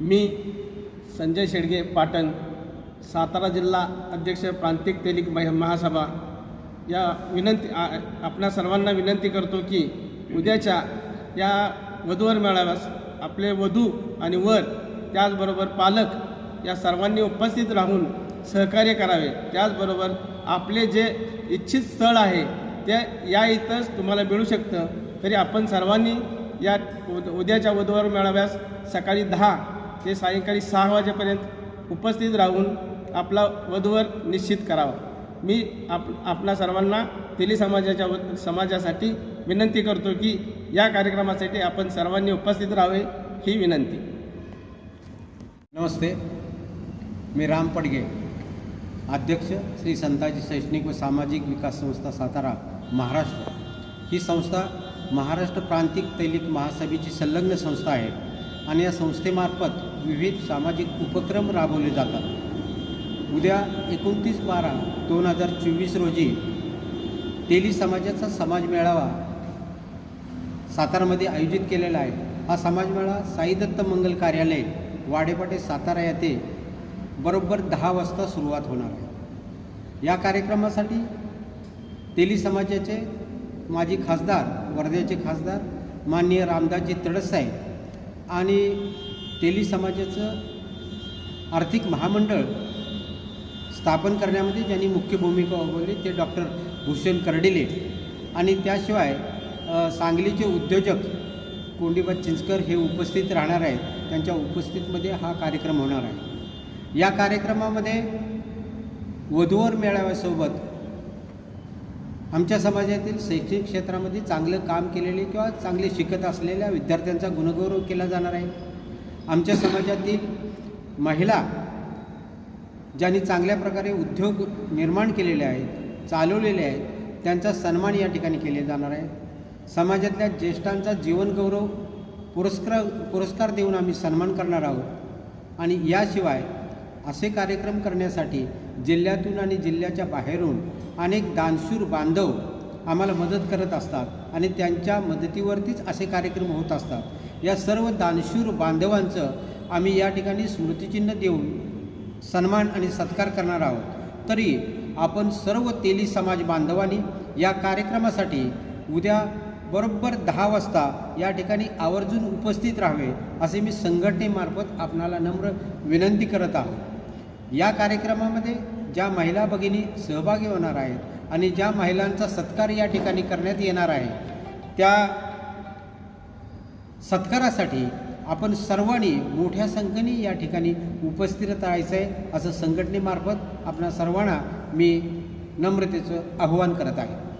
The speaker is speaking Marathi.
मी संजय शेडगे पाटण सातारा जिल्हा अध्यक्ष प्रांतिक तेलिक मह- महासभा. या विनंती आपल्या सर्वांना विनंती करतो की उद्याच्या या वधूवर मेळाव्यास आपले वधू आणि वर त्याचबरोबर पालक या सर्वांनी उपस्थित राहून सहकार्य करावे. त्याचबरोबर आपले जे इच्छित स्थळ आहे ते या इथंच तुम्हाला मिळू शकतं. तरी आपण सर्वांनी या उद- उद्याच्या वधूवर मेळाव्यास सकाळी दहा ते सायंकाळी सहा वाजेपर्यंत उपस्थित राहून आपला वधवर निश्चित करावा. मी आप आपणा सर्वांना तेली समाजाच्या व- समाजासाठी विनंती करतो की या कार्यक्रमासाठी आपण सर्वांनी उपस्थित राहावे ही विनंती. नमस्ते. मी राम पडगे अध्यक्ष श्री संताजी शैक्षणिक व सामाजिक विकास संस्था सातारा महाराष्ट्र. ही संस्था महाराष्ट्र प्रांतिक तैलिक महासभेची संलग्न संस्था आहे. आणि या संस्थेमार्फत विविध सामाजिक उपक्रम राबवले जातात. उद्या एकोणतीस बारा दोन हजार चोवीस रोजी तेली समाजाचा समाज मेळावा सातारामध्ये आयोजित केलेला आहे. हा समाज मेळावा साई दत्त मंगल कार्यालय वाडेपाटे सातारा येथे बरोबर दहा वाजता सुरुवात होणार आहे. या कार्यक्रमासाठी तेली समाजाचे माजी खासदार वर्ध्याचे खासदार माननीय रामदासजी तडससाहेब आणि तेली समाजाचं आर्थिक महामंडळ स्थापन करण्यामध्ये ज्यांनी मुख्य भूमिका बजावली ते डॉक्टर भूषण कर्डिले. आणि त्याशिवाय सांगलीचे उद्योजक कोंडीबा चिंचकर हे उपस्थित राहणार आहेत. त्यांच्या उपस्थितीमध्ये हा कार्यक्रम होणार आहे. या कार्यक्रमामध्ये वधूवर मेळाव्यासोबत आमच्या समाजातील शैक्षणिक क्षेत्रामध्ये चांगलं काम केलेले किंवा चांगले शिकत असलेल्या विद्यार्थ्यांचा गुणगौरव केला जाणार आहे. आमच्या समाजातील महिला ज्यांनी चांगल्या प्रकारे उद्योग निर्माण केलेले आहेत चालवलेले आहेत त्यांचा सन्मान या ठिकाणी केले जाणार आहे. समाजातल्या ज्येष्ठांचा जीवनगौरव पुरस्कार पुरस्कार देऊन आम्ही सन्मान करणार आहोत. आणि याशिवाय असे कार्यक्रम करण्यासाठी जिल्ह्यातून आणि जिल्ह्याच्या बाहेरून अनेक दानशूर बांधव आम्हाला मदत करत असतात आणि त्यांच्या मदतीवरतीच असे कार्यक्रम होत असतात. या सर्व दानशूर बांधवांचं आम्ही या ठिकाणी स्मृतिचिन्ह देऊन सन्मान आणि सत्कार करणार आहोत. तरी आपण सर्व तेली समाज बांधवांनी या कार्यक्रमासाठी उद्या बरोबर दहा वाजता या ठिकाणी आवर्जून उपस्थित राहावे असे मी संघटनेमार्फत आपणाला नम्र विनंती करत आहोत. या कार्यक्रमामध्ये ज्या महिला भगिनी सहभागी होणार आहेत आणि ज्या महिलांचा सत्कार या ठिकाणी करण्यात येणार आहे त्या सत्कारासाठी आपण सर्वांनी मोठ्या संख्येने या ठिकाणी उपस्थित राहायचं आहे असं संघटनेमार्फत आपणा सर्वांना मी नम्रतेचं आव्हान करत आहे.